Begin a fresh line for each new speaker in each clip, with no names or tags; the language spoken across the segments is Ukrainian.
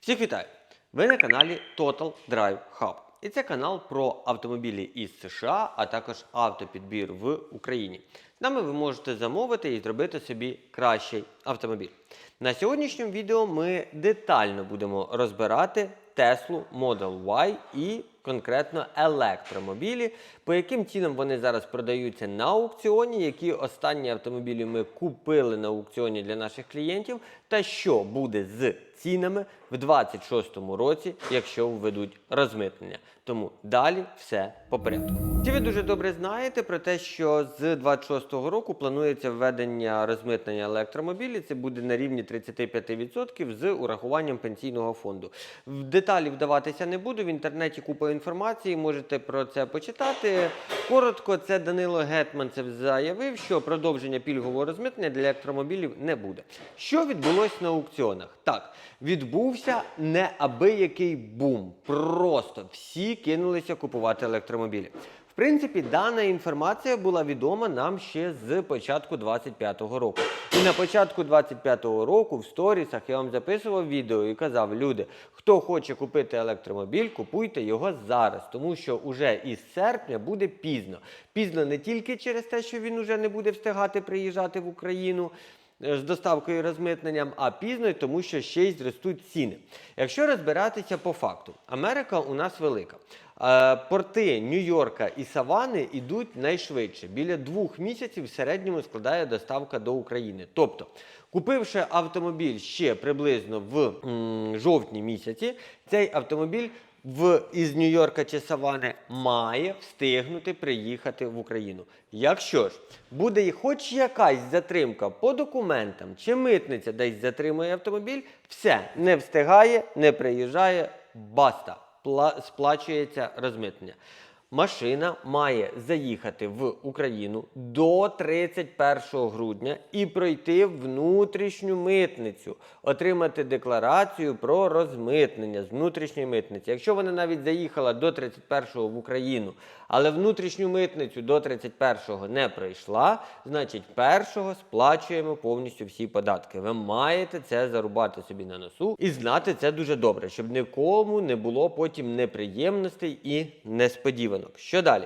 Всіх вітаю! Ви на каналі Total Drive Hub. І це канал про автомобілі із США, а також автопідбір в Україні. З нами ви можете замовити і зробити собі кращий автомобіль. На сьогоднішньому відео ми детально будемо розбирати Tesla Model Y і конкретно електромобілі, по яким цінам вони зараз продаються на аукціоні, які останні автомобілі ми купили на аукціоні для наших клієнтів, та що буде з цінами в 2026 році, якщо введуть розмитнення. Тому далі все по порядку. Ці ви дуже добре знаєте про те, що з 2026 року планується введення розмитнення електромобілів. Це буде на рівні 35% з урахуванням пенсійного фонду. В деталі вдаватися не буду. В інтернеті купа інформації, можете про це почитати. Коротко, це Данило Гетманцев заявив, що продовження пільгового розмитнення для електромобілів не буде. Що відбулось на аукціонах? Так, відбувся неабиякий бум. Просто всі кинулися купувати електромобілі. Принципі, дана інформація була відома нам ще з початку 25-го року. І на початку 25-го року в сторісах я вам записував відео і казав: люди, хто хоче купити електромобіль, купуйте його зараз, тому що уже із серпня буде пізно. Пізно не тільки через те, що він уже не буде встигати приїжджати в Україну з доставкою і розмитненням, а пізно, тому що ще й зростуть ціни. Якщо розбиратися по факту, Америка у нас велика. Е, Порти Нью-Йорка і Савани йдуть найшвидше. Біля двох місяців в середньому складає доставка до України. Тобто, купивши автомобіль ще приблизно в м, жовтні місяці, цей автомобіль в із Нью-Йорка чи Савани має встигнути приїхати в Україну. Якщо ж буде хоч якась затримка по документам, чи митниця десь затримує автомобіль, все не встигає, не приїжджає, баста пла- сплачується розмитнення. Машина має заїхати в Україну до 31 грудня і пройти внутрішню митницю, отримати декларацію про розмитнення з внутрішньої митниці. Якщо вона навіть заїхала до 31 в Україну, але внутрішню митницю до 31 не пройшла, значить першого сплачуємо повністю всі податки. Ви маєте це зарубати собі на носу і знати це дуже добре, щоб нікому не було потім неприємностей і несподіванок. Що далі?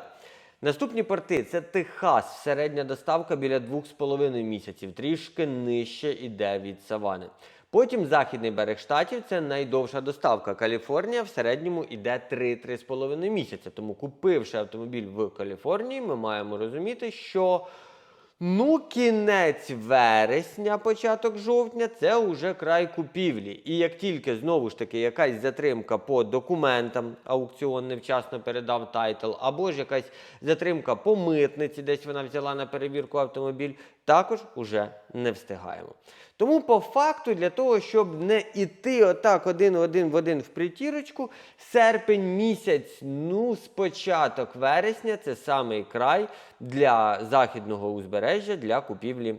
Наступні порти це Техас, середня доставка біля 2,5 місяців, трішки нижче іде від Савани. Потім західний берег штатів це найдовша доставка. Каліфорнія в середньому іде 3-3,5 місяця. Тому купивши автомобіль в Каліфорнії, ми маємо розуміти, що Ну, кінець вересня, початок жовтня це вже край купівлі. І як тільки знову ж таки якась затримка по документам, аукціон невчасно передав тайтл, або ж якась затримка по митниці, десь вона взяла на перевірку автомобіль, також уже не встигаємо. Тому по факту, для того, щоб не іти отак один-один в один в притірочку, серпень місяць, ну, з початок вересня, це самий край для західного узбережжя для купівлі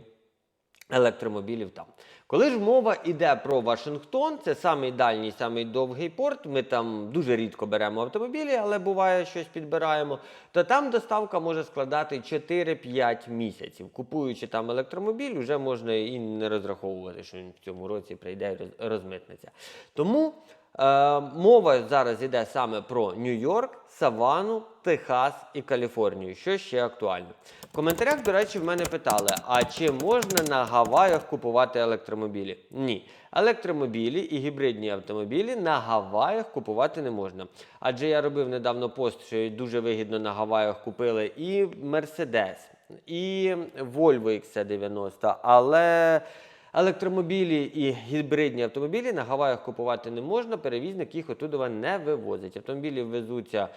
електромобілів там. Коли ж мова йде про Вашингтон, це самий дальній, самий довгий порт. Ми там дуже рідко беремо автомобілі, але буває щось підбираємо. То там доставка може складати 4-5 місяців. Купуючи там електромобіль, вже можна і не розраховувати, що він в цьому році прийде і роз- розмитниться. Тому е, мова зараз йде саме про Нью-Йорк, Савану, Техас і Каліфорнію. Що ще актуально? В коментарях, до речі, в мене питали: а чи можна на Гаваях купувати електромобілі? Ні. Електромобілі і гібридні автомобілі на Гаваях купувати не можна. Адже я робив недавно пост, що дуже вигідно на Гаваях купили і Mercedes, і Volvo XC90, але. Електромобілі і гібридні автомобілі на Гаваях купувати не можна, перевізник їх отудова не вивозить. Автомобілі везуться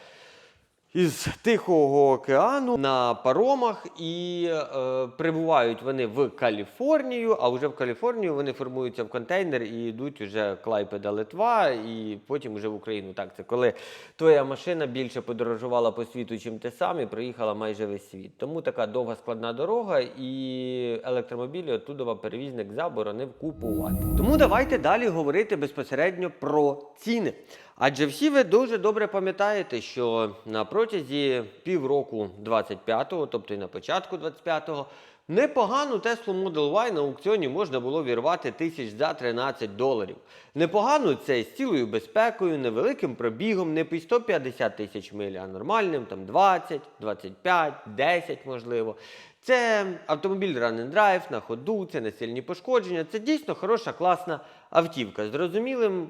із Тихого океану на паромах і е, прибувають вони в Каліфорнію, а вже в Каліфорнію вони формуються в контейнер і йдуть уже Клайпеда Литва, і потім вже в Україну. Так, це коли твоя машина більше подорожувала по світу, чим ти сам, і проїхала майже весь світ. Тому така довга складна дорога, і електромобілі оттудова перевізник заборонив купувати. Тому давайте далі говорити безпосередньо про ціни. Адже всі ви дуже добре пам'ятаєте, що на протязі півроку 25-го, тобто і на початку 25-го, Непогану Tesla Model Y на аукціоні можна було вірвати тисяч за 13 доларів. Непогану це з цілою безпекою, невеликим пробігом, не під 150 тисяч миль, а нормальним, там 20, 25, 10 можливо. Це автомобіль Run and Drive на ходу, це не сильні пошкодження. Це дійсно хороша, класна автівка з зрозумілим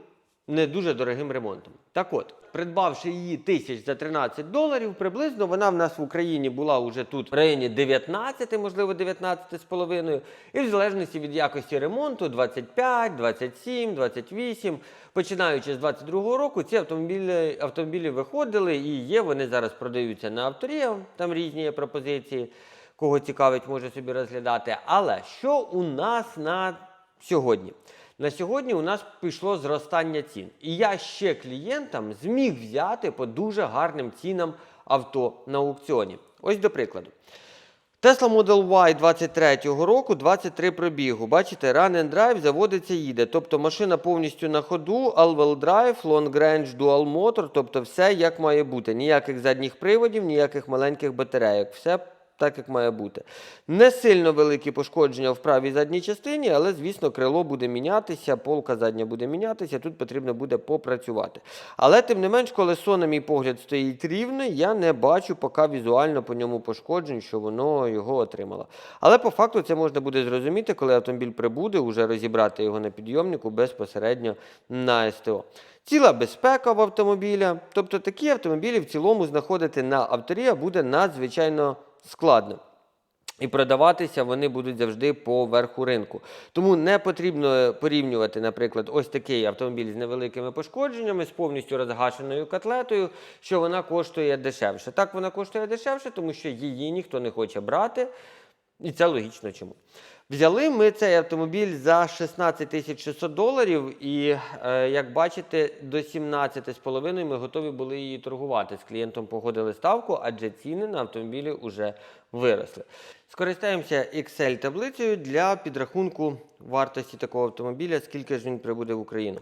не дуже дорогим ремонтом. Так от, придбавши її тисяч за 13 доларів, приблизно вона в нас в Україні була вже тут в районі 19, можливо, 19 з половиною. І в залежності від якості ремонту 25, 27, 28. Починаючи з 22 року, ці автомобілі, автомобілі виходили і є. Вони зараз продаються на авторія, там різні пропозиції. Кого цікавить, може собі розглядати. Але що у нас на сьогодні? На сьогодні у нас пішло зростання цін. І я ще клієнтам зміг взяти по дуже гарним цінам авто на аукціоні. Ось до прикладу. Tesla Model Y 23-го року 23 пробігу. Бачите, Run and Drive заводиться їде. Тобто машина повністю на ходу, All-Wheel Drive, Long Range Dual Motor, тобто все як має бути. Ніяких задніх приводів, ніяких маленьких батарейок. Все так, як має бути. Не сильно великі пошкодження в правій задній частині, але, звісно, крило буде мінятися, полка задня буде мінятися, тут потрібно буде попрацювати. Але, тим не менш, колесо, на мій погляд, стоїть рівне, я не бачу поки візуально по ньому пошкоджень, що воно його отримало. Але по факту це можна буде зрозуміти, коли автомобіль прибуде, уже розібрати його на підйомнику безпосередньо на СТО. Ціла безпека в автомобіля. Тобто такі автомобілі в цілому знаходити на авторія буде надзвичайно складно. І продаватися вони будуть завжди по верху ринку. Тому не потрібно порівнювати, наприклад, ось такий автомобіль з невеликими пошкодженнями, з повністю розгашеною котлетою, що вона коштує дешевше. Так вона коштує дешевше, тому що її ніхто не хоче брати. І це логічно чому. Взяли ми цей автомобіль за 16 тисяч 600 доларів, і е, як бачите, до 17,5 ми готові були її торгувати. З клієнтом погодили ставку, адже ціни на автомобілі вже виросли. Скористаємося Excel-таблицею для підрахунку вартості такого автомобіля, скільки ж він прибуде в Україну.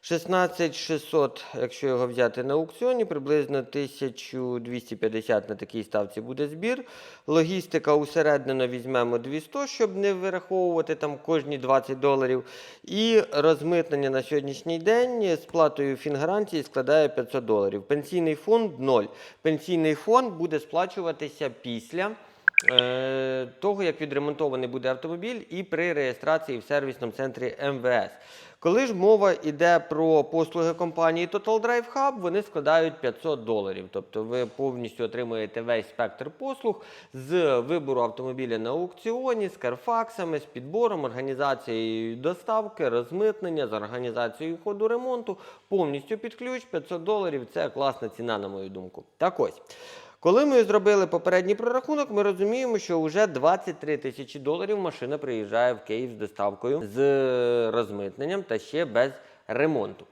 16600, якщо його взяти на аукціоні, приблизно 1250 на такій ставці буде збір. Логістика усереднено візьмемо 200, щоб не вираховувати там кожні 20 доларів. І розмитнення на сьогоднішній день з платою фінгарантії складає 500 доларів. Пенсійний фонд 0. Пенсійний фонд буде сплачуватися після. Е, Того, як відремонтований буде автомобіль, і при реєстрації в сервісному центрі МВС. Коли ж мова йде про послуги компанії Total Drive Hub, вони складають 500 доларів. Тобто ви повністю отримуєте весь спектр послуг з вибору автомобіля на аукціоні, з карфаксами, з підбором, організацією доставки, розмитнення, з організацією ходу ремонту. Повністю під ключ 500 доларів це класна ціна, на мою думку. Так ось. Коли ми зробили попередній прорахунок, ми розуміємо, що вже 23 тисячі доларів машина приїжджає в Київ з доставкою з розмитненням та ще без ремонту.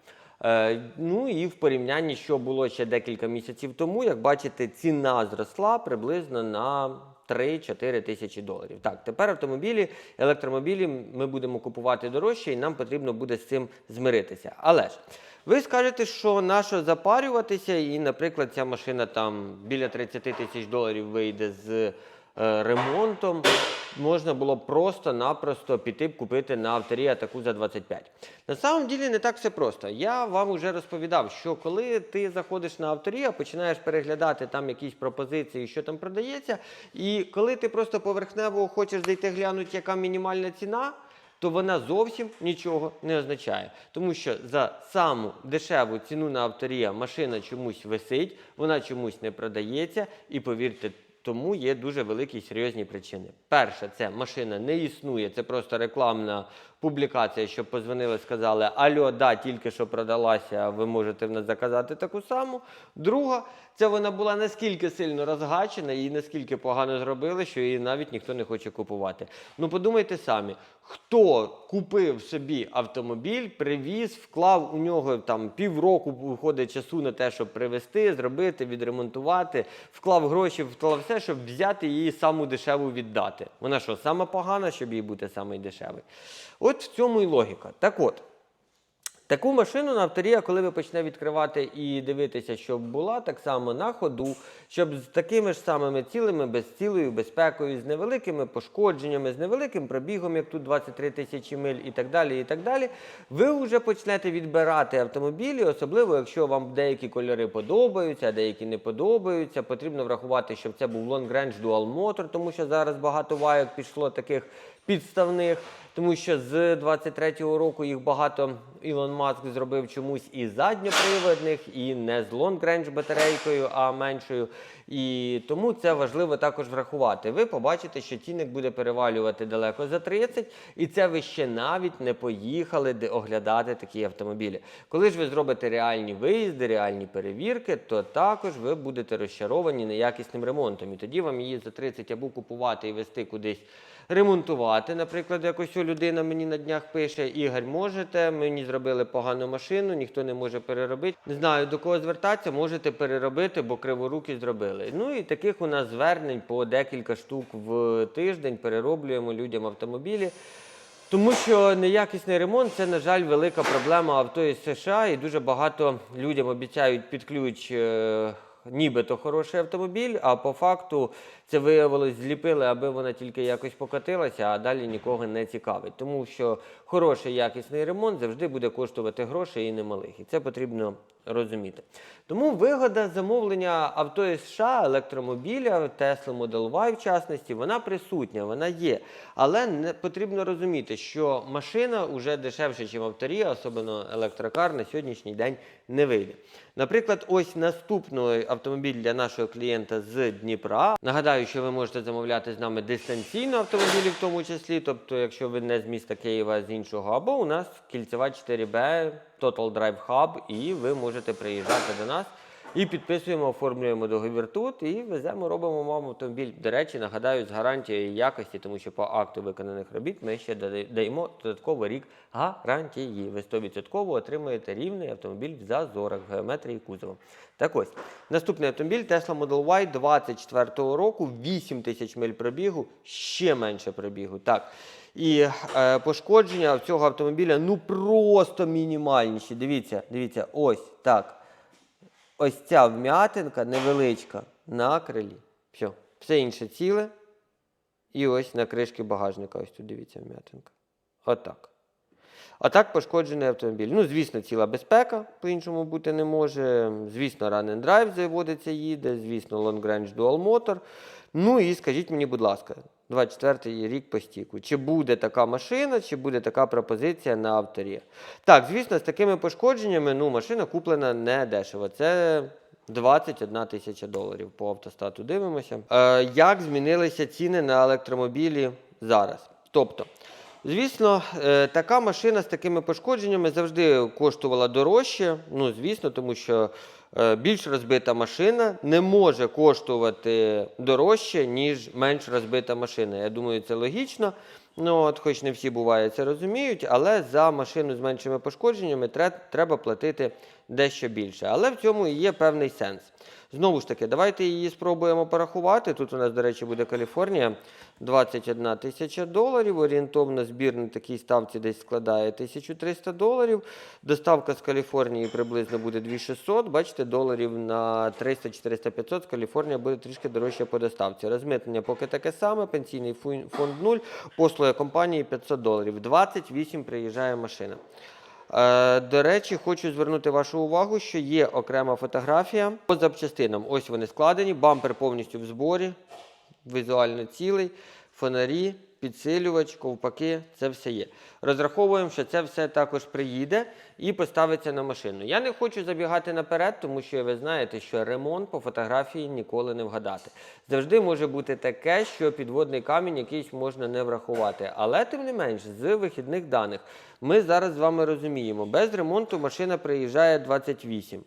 Е, ну і в порівнянні, що було ще декілька місяців тому, як бачите, ціна зросла приблизно на 3-4 тисячі доларів. Так, тепер автомобілі, електромобілі ми будемо купувати дорожче, і нам потрібно буде з цим змиритися. Але ж ви скажете, що нащо запарюватися, і, наприклад, ця машина там біля 30 тисяч доларів вийде з е, ремонтом. Можна було просто-напросто піти купити на авторія таку за 25. На самом ділі не так все просто. Я вам вже розповідав, що коли ти заходиш на авторія, починаєш переглядати там якісь пропозиції, що там продається, і коли ти просто поверхнево хочеш зайти глянути, яка мінімальна ціна то вона зовсім нічого не означає. Тому що за саму дешеву ціну на авторія машина чомусь висить, вона чомусь не продається, і повірте, тому є дуже великі серйозні причини. Перше, це машина не існує, це просто рекламна публікація, щоб позвонили, сказали, альо, да, тільки що продалася, ви можете в нас заказати таку саму. Друга, це вона була наскільки сильно розгачена і наскільки погано зробили, що її навіть ніхто не хоче купувати. Ну подумайте самі, хто купив собі автомобіль, привіз, вклав у нього там півроку виходить часу на те, щоб привезти, зробити, відремонтувати, вклав гроші, вклав все, щоб взяти її саму дешеву віддати. Вона що, сама погана, щоб їй бути самий дешевий? От в цьому і логіка. Так от. Таку машину на авторія, коли ви почнете відкривати і дивитися, щоб була так само на ходу, щоб з такими ж самими цілими, без цілою безпекою, з невеликими пошкодженнями, з невеликим пробігом, як тут 23 тисячі миль і так далі, і так далі, ви вже почнете відбирати автомобілі, особливо якщо вам деякі кольори подобаються, а деякі не подобаються. Потрібно врахувати, щоб це був Long Range Dual Motor, тому що зараз багато вайок пішло таких підставних, тому що з 23-го року їх багато Ілон Маск зробив чомусь і задньоприводних, і не з Range батарейкою, а меншою. І тому це важливо також врахувати. Ви побачите, що цінник буде перевалювати далеко за 30, і це ви ще навіть не поїхали оглядати такі автомобілі. Коли ж ви зробите реальні виїзди, реальні перевірки, то також ви будете розчаровані неякісним ремонтом. І тоді вам її за 30 або купувати і вести кудись ремонтувати. Наприклад, якось людина мені на днях пише: Ігор, можете, мені зробили погану машину, ніхто не може переробити. Не знаю до кого звертатися, можете переробити, бо криворуки зробили. Ну і таких у нас звернень по декілька штук в тиждень перероблюємо людям автомобілі. Тому що неякісний ремонт це, на жаль, велика проблема авто із США, і дуже багато людям обіцяють під ключ. е, Нібито хороший автомобіль, а по факту це виявилось зліпили, аби вона тільки якось покатилася, а далі нікого не цікавить. Тому що хороший якісний ремонт завжди буде коштувати грошей і немалих. І це потрібно розуміти. Тому вигода замовлення авто із США, електромобіля, Tesla Model Y в частності, вона присутня, вона є. Але не потрібно розуміти, що машина вже дешевше, ніж авторія, особливо електрокар, на сьогоднішній день не вийде. Наприклад, ось наступний автомобіль для нашого клієнта з Дніпра. Нагадаю, що ви можете замовляти з нами дистанційно автомобілі, в тому числі, тобто, якщо ви не з міста Києва, з іншого, або у нас кільцева 4B, Total Drive Hub, і ви можете приїжджати до нас. І підписуємо, оформлюємо договір тут і веземо, робимо вам автомобіль. До речі, нагадаю, з гарантією якості, тому що по акту виконаних робіт ми ще даємо додатково рік гарантії. Ви 100% отримуєте рівний автомобіль в зазорах в геометрії кузова. Так ось, наступний автомобіль Tesla Model Y 24-го року, 8 тисяч миль пробігу, ще менше пробігу. Так. І е, пошкодження цього автомобіля ну просто мінімальніші. Дивіться, дивіться, ось так. Ось ця вм'ятинка невеличка на крилі. Все. Все інше ціле. І ось на кришки багажника. Ось тут дивіться вм'ятинка. Отак. А так пошкоджений автомобіль. Ну, звісно, ціла безпека по-іншому бути не може. Звісно, Run and Drive заводиться, їде, звісно, Long Range Dual Motor. Ну і скажіть мені, будь ласка, 24-й рік по стіку. Чи буде така машина, чи буде така пропозиція на авторі? Так, звісно, з такими пошкодженнями ну, машина куплена не дешево. Це 21 тисяча доларів по автостату. Дивимося. Е, як змінилися ціни на електромобілі зараз? Тобто, Звісно, е, така машина з такими пошкодженнями завжди коштувала дорожче. Ну, звісно, тому що більш розбита машина не може коштувати дорожче, ніж менш розбита машина. Я думаю, це логічно. Ну, от, хоч не всі буває це розуміють, але за машину з меншими пошкодженнями треба платити дещо більше. Але в цьому і є певний сенс. Знову ж таки, давайте її спробуємо порахувати. Тут у нас, до речі, буде Каліфорнія 21 тисяча доларів. Орієнтовно збір на такій ставці десь складає 1300 доларів. Доставка з Каліфорнії приблизно буде 2600. Бачите, доларів на 300, 400, 500. Каліфорнія буде трішки дорожче по доставці. Розмитнення поки таке саме, пенсійний фонд 0, послуга компанії 500 доларів. 28 приїжджає машина. Е, До речі, хочу звернути вашу увагу, що є окрема фотографія по запчастинам. Ось вони складені, бампер повністю в зборі, візуально цілий, фонарі, підсилювач, ковпаки, це все є. Розраховуємо, що це все також приїде і поставиться на машину. Я не хочу забігати наперед, тому що ви знаєте, що ремонт по фотографії ніколи не вгадати. Завжди може бути таке, що підводний камінь якийсь можна не врахувати. Але тим не менш, з вихідних даних ми зараз з вами розуміємо, без ремонту машина приїжджає 28.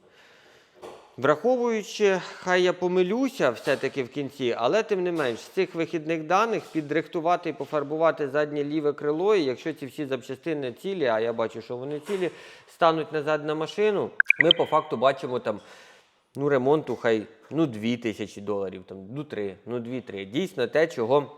Враховуючи, хай я помилюся все-таки в кінці, але тим не менш, з цих вихідних даних підрихтувати і пофарбувати заднє ліве крило, і якщо ці всі запчастини цілі, а я бачу, що вони цілі, стануть назад на машину, ми по факту бачимо там ну, ремонту хай ну, 2 тисячі доларів, там, ну 3, ну 2-3. Дійсно те, чого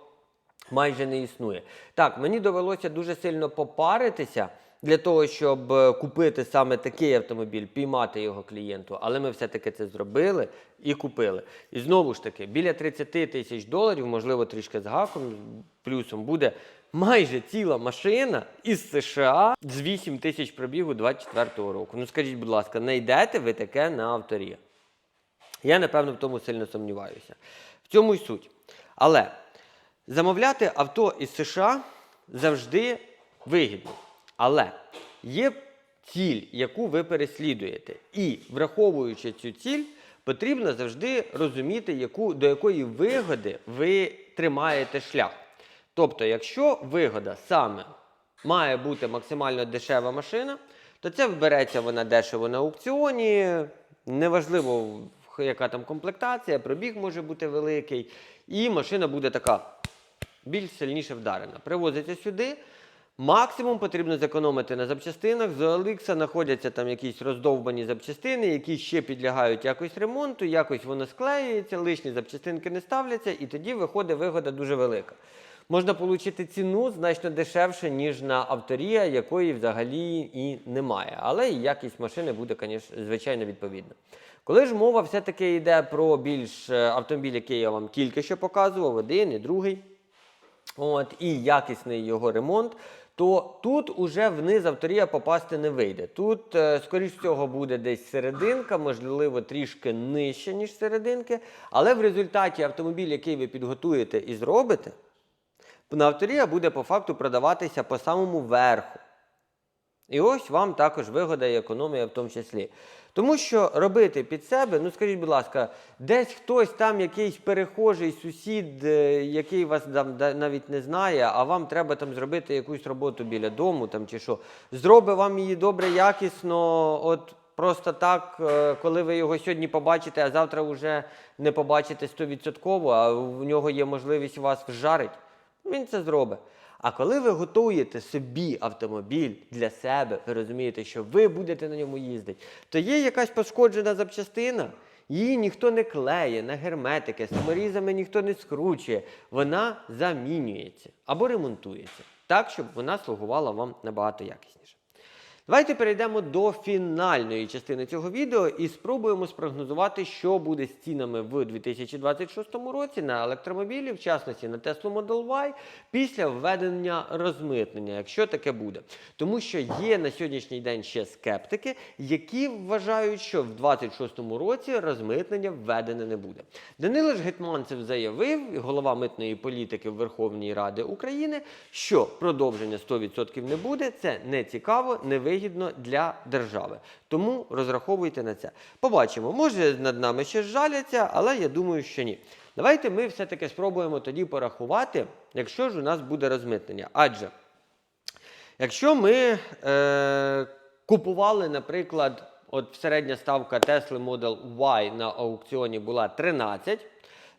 майже не існує. Так, мені довелося дуже сильно попаритися для того, щоб е, купити саме такий автомобіль, піймати його клієнту, але ми все-таки це зробили і купили. І знову ж таки, біля 30 тисяч доларів, можливо, трішки з гаком, плюсом, буде майже ціла машина із США з 8 тисяч пробігу 24-го року. Ну скажіть, будь ласка, знайдете ви таке на авторі? Я, напевно, в тому сильно сумніваюся. В цьому й суть. Але замовляти авто із США завжди вигідно. Але є ціль, яку ви переслідуєте. І враховуючи цю ціль, потрібно завжди розуміти, яку, до якої вигоди ви тримаєте шлях. Тобто, якщо вигода саме має бути максимально дешева машина, то це вбереться вона дешево на аукціоні. Неважливо, яка там комплектація, пробіг може бути великий, і машина буде така більш сильніше вдарена. Привозиться сюди. Максимум потрібно зекономити на запчастинах. З OLX знаходяться там якісь роздовбані запчастини, які ще підлягають якось ремонту, якось воно склеюється, лишні запчастинки не ставляться, і тоді виходить вигода дуже велика. Можна отримати ціну значно дешевше, ніж на авторія, якої взагалі і немає. Але і якість машини буде, звичайно, відповідна. Коли ж мова все-таки йде про більш е, автомобіль, який я вам тільки що показував, один і другий, от, і якісний його ремонт, то тут уже вниз авторія попасти не вийде. Тут, е, скоріш всього, буде десь серединка, можливо, трішки нижче, ніж серединки. Але в результаті автомобіль, який ви підготуєте і зробите, на авторія буде по факту продаватися по самому верху. І ось вам також вигода і економія в тому числі. Тому що робити під себе, ну скажіть, будь ласка, десь хтось там, якийсь перехожий сусід, е, який вас там навіть не знає, а вам треба там зробити якусь роботу біля дому там чи що, зробить вам її добре, якісно, от просто так, е, коли ви його сьогодні побачите, а завтра вже не побачите 100%, а в нього є можливість вас вжарить, він це зробить. А коли ви готуєте собі автомобіль для себе, ви розумієте, що ви будете на ньому їздити, то є якась пошкоджена запчастина, її ніхто не клеє на герметики, саморізами ніхто не скручує. Вона замінюється або ремонтується так, щоб вона слугувала вам набагато якісніше. Давайте перейдемо до фінальної частини цього відео і спробуємо спрогнозувати, що буде з цінами в 2026 році на електромобілі, в частності на Tesla Model Y, після введення розмитнення, якщо таке буде. Тому що є на сьогоднішній день ще скептики, які вважають, що в 2026 році розмитнення введене не буде. Данило ж Гетманцев заявив, голова митної політики Верховної Ради України, що продовження 100% не буде. Це не цікаво, не вигідно для держави. Тому розраховуйте на це. Побачимо, може над нами ще жаляться, але я думаю, що ні. Давайте ми все-таки спробуємо тоді порахувати, якщо ж у нас буде розмитнення. Адже Якщо ми е, купували, наприклад, от середня ставка Tesla Model Y на аукціоні була 13,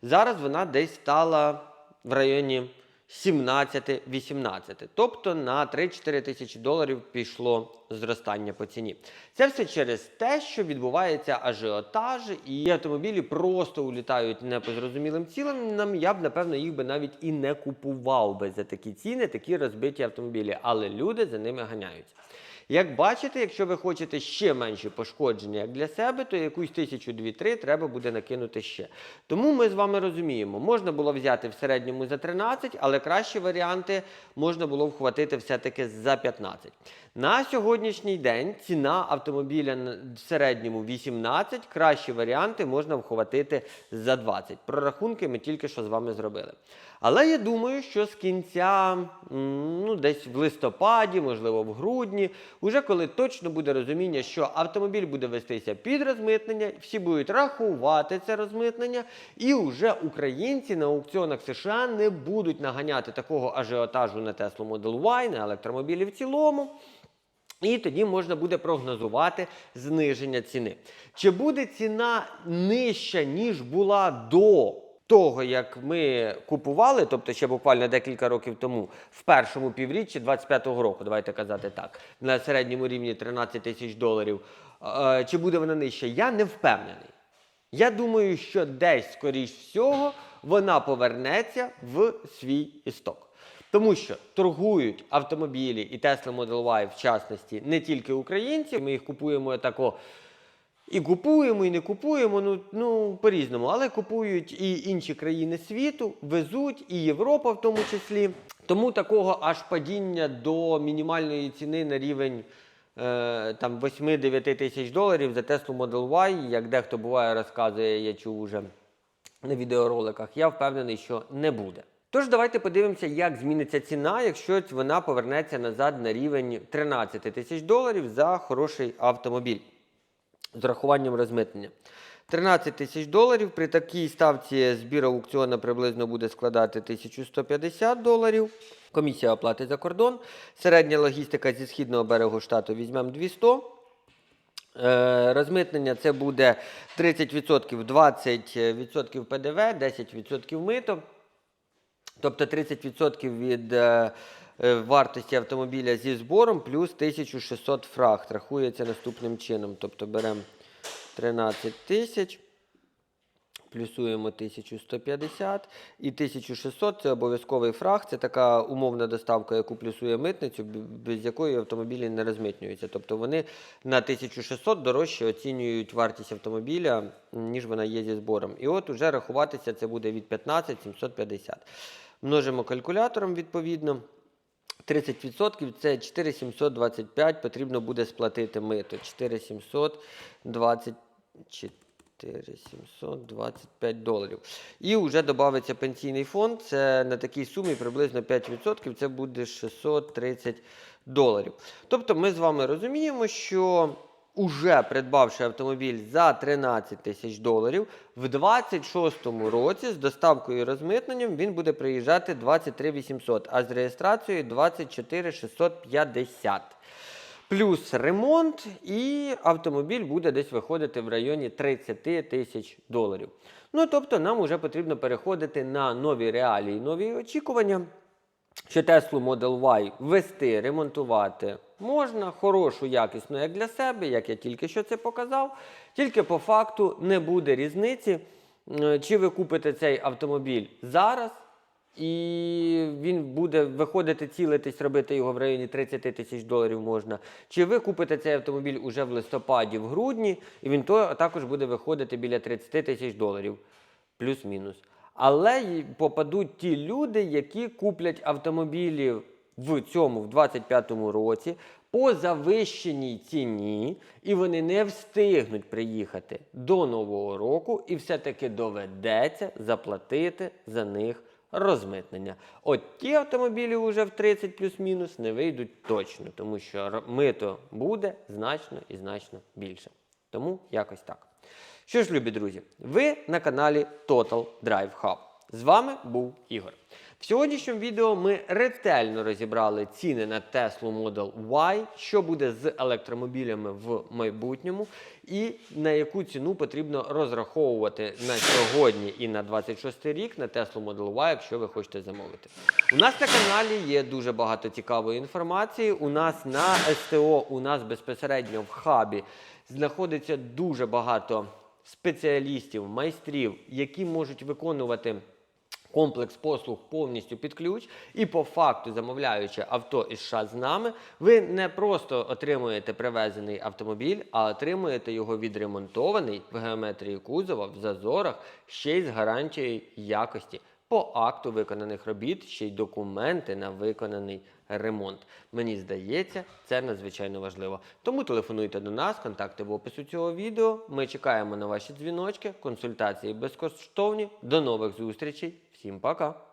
зараз вона десь стала в районі 17-18. Тобто на 3-4 тисячі доларів пішло зростання по ціні. Це все через те, що відбувається ажіотаж, і автомобілі просто улітають не по зрозумілим цілям. Я б, напевно, їх би навіть і не купував би за такі ціни, такі розбиті автомобілі, але люди за ними ганяються. Як бачите, якщо ви хочете ще менші пошкодження як для себе, то якусь тисячу дві-три треба буде накинути ще. Тому ми з вами розуміємо, можна було взяти в середньому за 13, але кращі варіанти можна було вхватити все-таки за 15. На сьогоднішній день ціна автомобіля в середньому 18, кращі варіанти можна вхватити за 20. Прорахунки ми тільки що з вами зробили. Але я думаю, що з кінця, ну десь в листопаді, можливо, в грудні, уже коли точно буде розуміння, що автомобіль буде вестися під розмитнення, всі будуть рахувати це розмитнення, і вже українці на аукціонах США не будуть наганяти такого ажіотажу на Tesla Model Y, на електромобілі в цілому. І тоді можна буде прогнозувати зниження ціни. Чи буде ціна нижча, ніж була до того, як ми купували, тобто ще буквально декілька років тому, в першому півріччі 25-го року, давайте казати так, на середньому рівні 13 тисяч доларів. Е, Чи буде вона нижча? Я не впевнений. Я думаю, що десь, скоріш всього, вона повернеться в свій істок. Тому що торгують автомобілі і Tesla Model Y, в частності, не тільки українці. Ми їх купуємо тако і купуємо, і не купуємо, ну, ну по-різному. Але купують і інші країни світу, везуть, і Європа в тому числі. Тому такого аж падіння до мінімальної ціни на рівень е, там 8-9 тисяч доларів за Tesla Model Y, як дехто буває розказує, я чув уже на відеороликах, я впевнений, що не буде. Тож давайте подивимося, як зміниться ціна, якщо вона повернеться назад на рівень 13 тисяч доларів за хороший автомобіль з урахуванням розмитнення. 13 тисяч доларів. При такій ставці збір аукціону приблизно буде складати 1150 доларів. Комісія оплати за кордон. Середня логістика зі східного берегу штату візьмемо 200. Е, Розмитнення це буде 30%, 20% ПДВ, 10% мито. Тобто 30% від е, вартості автомобіля зі збором плюс 1600 фрахт. Рахується наступним чином. Тобто беремо 13 тисяч, плюсуємо 1150 і 1600 це обов'язковий фрахт. Це така умовна доставка, яку плюсує митницю, без якої автомобілі не розмитнюються. Тобто вони на 1600 дорожче оцінюють вартість автомобіля, ніж вона є зі збором. І от уже рахуватися це буде від 15 750. Множимо калькулятором відповідно. 30% це 4725 потрібно буде сплатити мито. 4720 4725 доларів. І вже додається пенсійний фонд. Це на такій сумі приблизно 5%, це буде 630 доларів. Тобто ми з вами розуміємо, що уже придбавши автомобіль за 13 тисяч доларів, в 26-му році з доставкою і розмитненням він буде приїжджати 23 800, а з реєстрацією 24 650. Плюс ремонт, і автомобіль буде десь виходити в районі 30 тисяч доларів. Ну тобто нам вже потрібно переходити на нові реалії, нові очікування. Що Tesla Model Y вести, ремонтувати можна, хорошу, якісну, як для себе, як я тільки що це показав. Тільки по факту не буде різниці, е, чи ви купите цей автомобіль зараз, і він буде виходити, цілитись, робити його в районі 30 тисяч доларів можна. Чи ви купите цей автомобіль уже в листопаді, в грудні, і він то, також буде виходити біля 30 тисяч доларів, плюс-мінус. Але попадуть ті люди, які куплять автомобілі в цьому, в 25-му році, по завищеній ціні, і вони не встигнуть приїхати до Нового року, і все-таки доведеться заплатити за них розмитнення. От ті автомобілі вже в 30 плюс-мінус не вийдуть точно, тому що мито буде значно і значно більше. Тому якось так. Що ж, любі друзі, ви на каналі Total Drive Hub. З вами був Ігор. В сьогоднішньому відео ми ретельно розібрали ціни на Tesla Model Y, що буде з електромобілями в майбутньому, і на яку ціну потрібно розраховувати на сьогодні і на 26 рік на Tesla Model Y, якщо ви хочете замовити. У нас на каналі є дуже багато цікавої інформації. У нас на СТО, у нас безпосередньо в хабі знаходиться дуже багато спеціалістів, майстрів, які можуть виконувати комплекс послуг повністю під ключ. І по факту, замовляючи авто із США з нами, ви не просто отримуєте привезений автомобіль, а отримуєте його відремонтований в геометрії кузова, в зазорах, ще й з гарантією якості. По акту виконаних робіт ще й документи на виконаний ремонт. Мені здається, це надзвичайно важливо. Тому телефонуйте до нас, контакти в опису цього відео. Ми чекаємо на ваші дзвіночки, консультації безкоштовні. До нових зустрічей. Всім пока!